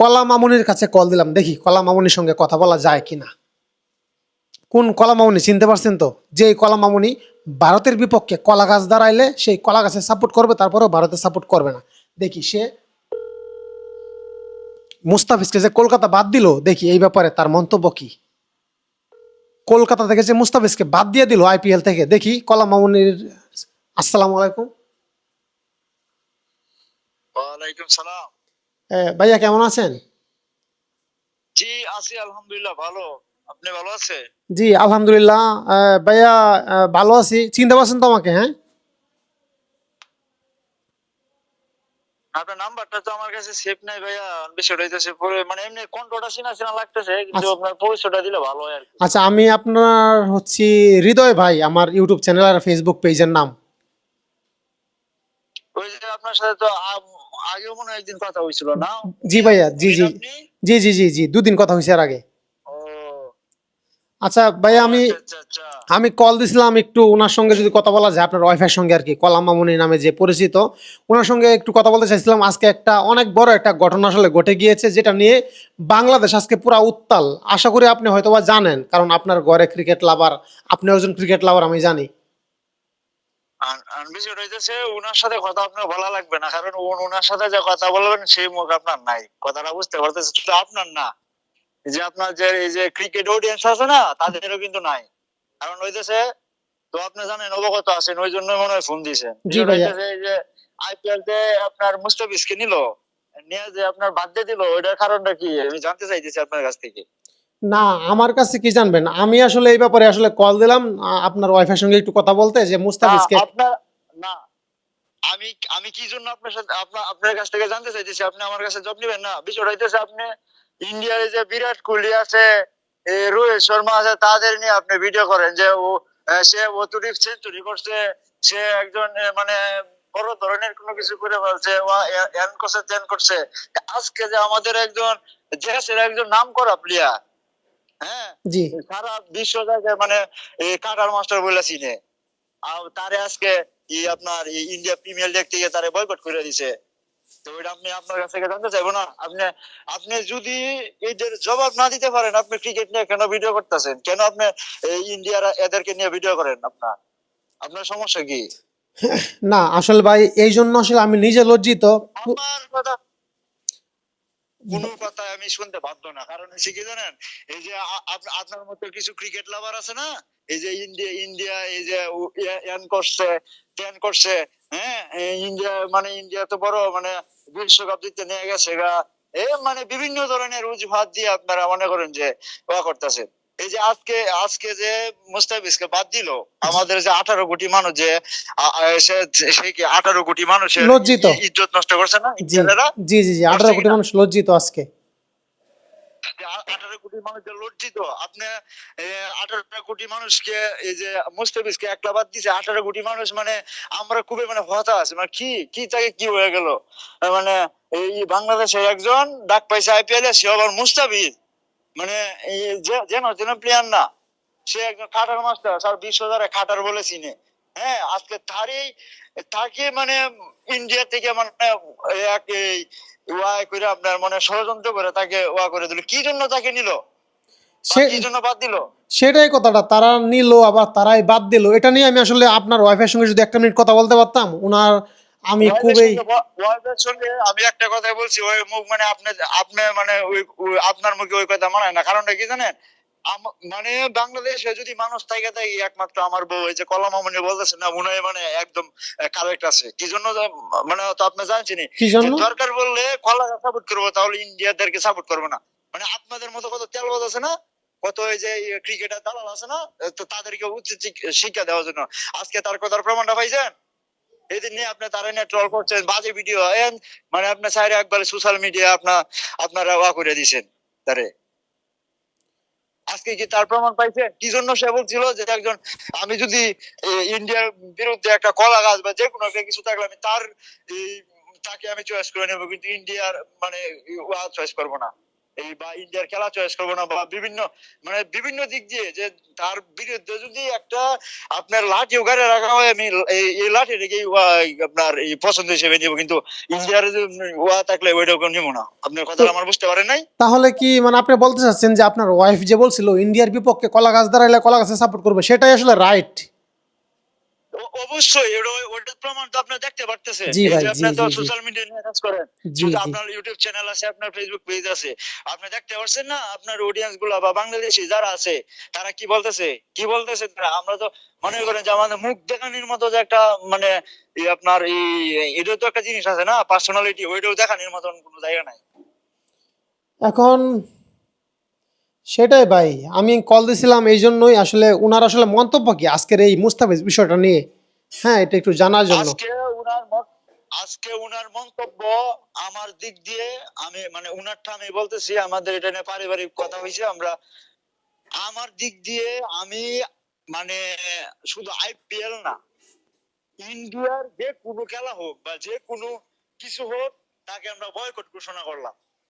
কলা মামুনির কাছে কল দিলাম, দেখি কলা মামুনির সঙ্গে কথা বলা যায় কি না কোন কলা মামুনি চিনতে পারছেন তো? যে কলা মামুনি ভারতের বিপক্ষে কলা গাছ দাঁড়াইলে সেই কলা গাছে সাপোর্ট করবে, তারপরেও ভারতে সাপোর্ট করবে না। দেখি সে মুস্তাফিজকে যে কলকাতা বাদ দিল, দেখি এই ব্যাপারে তার মন্তব্য কি? কলকাতা থেকে যে মুস্তাফিজকে বাদ দিয়ে দিল আইপিএল থেকে, দেখি কলা মামুনির আসসালামু আলাইকুম। ওয়ালাইকুম সালাম। ভাইয়া কেমন আছেন? জি আছি আলহামদুলিল্লাহ ভালো। আপনি ভালো আছে জি আলহামদুলিল্লাহ। ভাইয়া ভালো আছি। চিনতে পারছেন তো আমাকে হ্যাঁ? আপনার নাম্বারটা তো আমার কাছে সেভ নাই ভাইয়া বিষয়টা হইতেছে পরে মানে এমনি কন্ট্রোলটা চিনা চিনা লাগতেছে কিন্তু আচ্ছা। আপনার পরিচয়টা দিলে ভালো হয় আর কি। আচ্ছা আমি আপনার হচ্ছি হৃদয় ভাই আমার ইউটিউব চ্যানেল আর ফেসবুক পেজের নাম। ওই যে আপনার সাথে তো আগেও মনে হয় একদিন কথা হয়েছিল না জি ভাইয়া জি জি। জি জি জি জি দুদিন কথা হয়েছে এর আগে। আচ্ছা ভাইয়া আমি আচ্ছা আচ্ছা আমি কল দিছিলাম একটু ওনার সঙ্গে যদি কথা বলা যায় আপনার ওয়াইফের সঙ্গে আর কি কলাম মামুনি নামে যে পরিচিত। ওনার সঙ্গে একটু কথা বলতে চাইছিলাম আজকে একটা অনেক বড় একটা ঘটনা আসলে ঘটে গিয়েছে যেটা নিয়ে বাংলাদেশ আজকে পুরা উত্তাল। আশা করি আপনি হয়তোবা জানেন কারণ আপনার ঘরে ক্রিকেট লাভার আপনি একজন ক্রিকেট লাভার আমি জানি। আর আর বিষয়টা হইতেছে ওনার সাথে কথা আপনার বলা লাগবে না কারণ ওনার সাথে যে কথা বলবেন সেই মুখ আপনার নাই। কথাটা বুঝতে পারতেছে শুধু আপনার না। যে আপনার যে এই যে ক্রিকেট অডিয়েন্স আছে না তাদেরও কিন্তু নাই। কারণ হইতেছে তো আপনি জানেন অবগত আছেন ওই জন্য মনে হয় ফোন দিয়েছেন। এই যে আইপিএল তে আপনার মুস্তাফিজকে নিল নিয়ে যে আপনার বাদ দিয়ে দিল ওইটার কারণটা কি? আমি জানতে চাইতেছি আপনার কাছ থেকে। না, আমার কাছে কি জানবেন? আমি আসলে এই ব্যাপারে আসলে কল দিলাম। আপনার ওয়াইফের সঙ্গে একটু কথা বলতে, যে মুস্তাফিজকে আপনার না, আমি আমি কি জন্য আপনার সাথে আপনার কাছ থেকে জানতে চাইতেছি? আপনি আমার কাছে জব নেবেন না, বিষয়টা হইতেছে আপনি ইন্ডিয়ার যে বিরাট কোহলি আছে রোহিত শর্মা আছে, তাদের নিয়ে আপনি ভিডিও করেন, যে ও সে অতুরি সেঞ্চুরি করছে, সে একজন মানে বড় ধরনের কোনো কিছু করে বলছে ও এন করছে তেন করছে। আজকে যে আমাদের একজন দেশের একজন নাম করা প্লেয়ার হ্যাঁ? জি। সারা বিশ্ব জায়গায় মানে কাটার মাস্টার বলে চিনে। আর তারে আজকে এই আপনার ইন্ডিয়া প্রিমিয়ার লিগ থেকে তারে বয়কট করে দিছে। তো ওইটা আপনি আপনার কাছ থেকে জানতে চাইব না? আপনি আপনি যদি এদের জবাব না দিতে পারেন আপনি ক্রিকেট নিয়ে কেন ভিডিও করতেছেন? কেন আপনি এই ইন্ডিয়ার এদেরকে নিয়ে ভিডিও করেন আপনার? আপনার সমস্যা কি? না আসলে ভাই এই জন্য আসলে আমি নিজে লজ্জিত। আমার কথা কোনো কথা আমি শুনতে বাধ্য না। কারণ হচ্ছে কি জানেন এই যে আপনার মতো কিছু ক্রিকেট লাভার আছে না এই যে ইন্ডিয়া ইন্ডিয়া এই যে এন করছে টেন করছে হ্যাঁ ইন্ডিয়া মানে ইন্ডিয়া তো বড় মানে বিশ্বকাপ জিততে নিয়ে গেছে গা। এ মানে বিভিন্ন ধরনের অজুহাত দিয়ে আপনারা মনে করেন যে ওয়া করতেছেন। এই যে আজকে আজকে যে মুস্তাফিজকে বাদ দিল আমাদের যে আঠারো কোটি মানুষ যে সে কি আঠারো কোটি মানুষের লজ্জিত। ইজ্জত নষ্ট করছে না জি জি জি জি আঠারো কোটি মানুষ লজ্জিত আজকে। আঠারো কোটি মানুষ লজ্জিত আপনি আঠারো কোটি মানুষকে এই যে মুস্তাফিজকে একলা বাদ দিছে আঠারো কোটি মানুষ মানে আমরা খুবই মানে হতাশ মানে কি কি তাকে কি হয়ে গেল? মানে এই বাংলাদেশের একজন ডাক পাইছে আইপিএল এ সে আবার মুস্তাফিজ মানে যেন যেন প্লেয়ার না সে একজন খাটার মাস্টার আর বিশ্ব দ্বারা খাটার বলে চিনে। হ্যাঁ আজকে তারই তাকে মানে ইন্ডিয়া থেকে মানে এক এই ওয়া করে আপনার মানে ষড়যন্ত্র করে তাকে ওয়া করে দিল। কি জন্য তাকে নিল? সে কি জন্য বাদ দিল? সেটাই কথাটা তারা নিল আবার তারাই বাদ দিল। এটা নিয়ে আমি আসলে আপনার ওয়াইফের সঙ্গে যদি একটা মিনিট কথা বলতে পারতাম ওনার আমি খুবই সঙ্গে আমি একটা কথাই বলছি ওই মুখ মানে আপনি আপনি মানে ওই আপনার মুখে ওই কথা মানায় না। কারণটা কি জানেন? মানে বাংলাদেশে যদি মানুষ থাকে একমাত্র আমার বউ এই যে কলম মামনি বলতেছে না মনে মানে একদম কারেক্ট আছে। কি জন্য মানে তো আপনি জানছেন দরকার বললে কলা সাপোর্ট করব তাহলে ইন্ডিয়াদেরকে সাপোর্ট করব না। মানে আপনাদের মতো কত তেলবাজ আছে না? কত ওই যে ক্রিকেটার দালাল আছে না? তো তাদেরকে উচিত শিক্ষা দেওয়ার জন্য। আজকে তার কথার প্রমাণটা পাইছেন? এদিন নিয়ে আপনি তারা নিয়ে ট্রল করছেন, বাজে ভিডিও মানে আপনার সাইডে একবার সোশ্যাল মিডিয়া আপনার আপনারা ওয়া করে দিছেন, তারে। আজকে কি তার প্রমাণ পাইছেন কি জন্য সে বলছিল যে একজন, আমি যদি ইন্ডিয়ার বিরুদ্ধে একটা কলা গাছ বা যে কোনো একটা কিছু থাকলে আমি তার তাকে আমি চয়েস করে নেব, কিন্তু ইন্ডিয়ার মানে চয়েস করব না। এই বা ইন্ডিয়ার খেলা চয়েস করব না বা বিভিন্ন মানে বিভিন্ন দিক দিয়ে যে তার বিরুদ্ধে যদি একটা আপনার লাঠি উগারে রাখা হয় আমি এই লাঠি রেখে আপনার এই পছন্দ হিসেবে নিব। কিন্তু ইন্ডিয়ার ওয়া থাকলে ওইটাকে নিব না। আপনার কথা আমার বুঝতে পারেন নাই? তাহলে কি মানে আপনি বলতে চাচ্ছেন যে আপনার ওয়াইফ যে বলছিল ইন্ডিয়ার বিপক্ষে কলা গাছ দাঁড়াইলে কলা গাছে সাপোর্ট করবে সেটাই আসলে রাইট অবশ্যই ওটার প্রমাণ তো দেখতে পারতেছেন। জি ভাই, যে আপনি তো। সোশ্যাল মিডিয়া নিয়ে কাজ করেন শুধু আপনার ইউটিউব চ্যানেল আছে আপনার ফেসবুক পেজ আছে। আপনি দেখতে পারছেন না আপনার অডিয়েন্সগুলা বা বাংলাদেশি যারা আছে তারা কি বলতেছে? কি বলতেছে তারা? আমরা তো মনে করেন যে আমাদের মুখ দেখানির মতো যে একটা মানে আপনার এই তো একটা জিনিস আছে না পার্সোনালিটি ওইটাও দেখানির মতন কোনো জায়গা নাই। এখন সেটাই ভাই আমি কল দিছিলাম এই জন্যই আসলে উনার আসলে মন্তব্য কি? আজকের এই মুস্তাফিজ বিষয়টা নিয়ে। হ্যাঁ এটা একটু জানার জন্য। আজকে উনার আজকে উনার মন্তব্য আমার দিক দিয়ে আমি মানে উনারটা আমি বলতেছি, আমাদের এটা নিয়ে পারিবারিক কথা হয়েছে আমরা, আমার দিক দিয়ে আমি মানে শুধু আইপিএল না, ইন্ডিয়ার যে কোনো খেলা হোক বা যে কোনো কিছু হোক, তাকে আমরা বয়কট ঘোষণা করলাম।